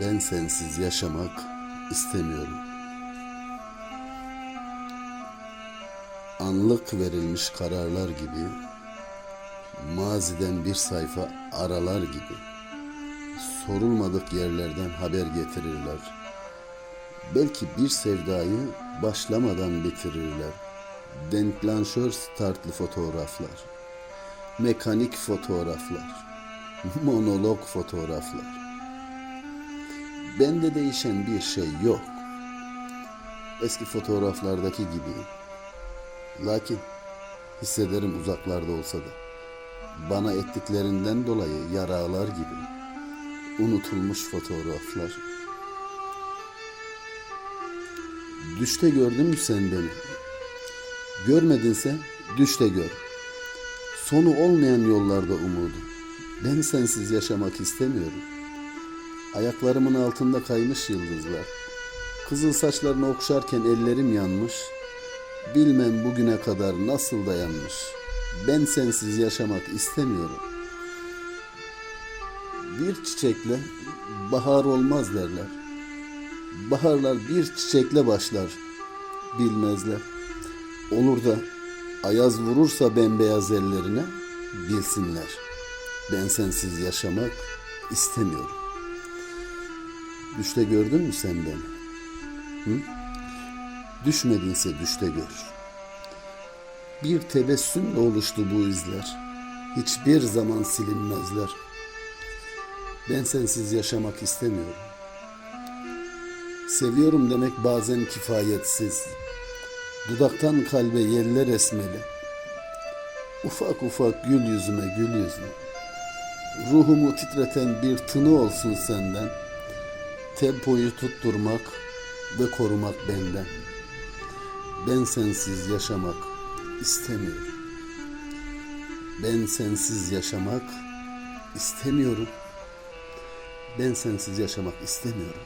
Ben sensiz yaşamak istemiyorum. Anlık verilmiş kararlar gibi, maziden bir sayfa aralar gibi, sorulmadık yerlerden haber getirirler. Belki bir sevdayı başlamadan bitirirler. Denklanşör startlı fotoğraflar, mekanik fotoğraflar, monolog fotoğraflar. Bende değişen bir şey yok. Eski fotoğraflardaki gibi. Lakin hissederim uzaklarda olsa da. Bana ettiklerinden dolayı yaralar gibi. Unutulmuş fotoğraflar. Düşte gördün mü sen beni? Görmedinse düşte gör. Sonu olmayan yollarda umudum. Ben sensiz yaşamak istemiyorum. Ayaklarımın altında kaymış yıldızlar. Kızıl saçlarını okşarken ellerim yanmış. Bilmem bugüne kadar nasıl dayanmış. Ben sensiz yaşamak istemiyorum. Bir çiçekle bahar olmaz derler. Baharlar bir çiçekle başlar. Bilmezler. Olur da ayaz vurursa bembeyaz ellerine bilsinler. Ben sensiz yaşamak istemiyorum. Düşte gördün mü sen beni? Hı? Düşmedinse düşte gör. Bir tebessümle oluştu bu izler. Hiçbir zaman silinmezler. Ben sensiz yaşamak istemiyorum. Seviyorum demek bazen kifayetsiz. Dudaktan kalbe yeller esmeli. Ufak ufak gül yüzüme gül yüzüme. Ruhumu titreten bir tını olsun senden. Tempoyu tutturmak ve korumak benden. Ben sensiz yaşamak istemiyorum. Ben sensiz yaşamak istemiyorum. Ben sensiz yaşamak istemiyorum.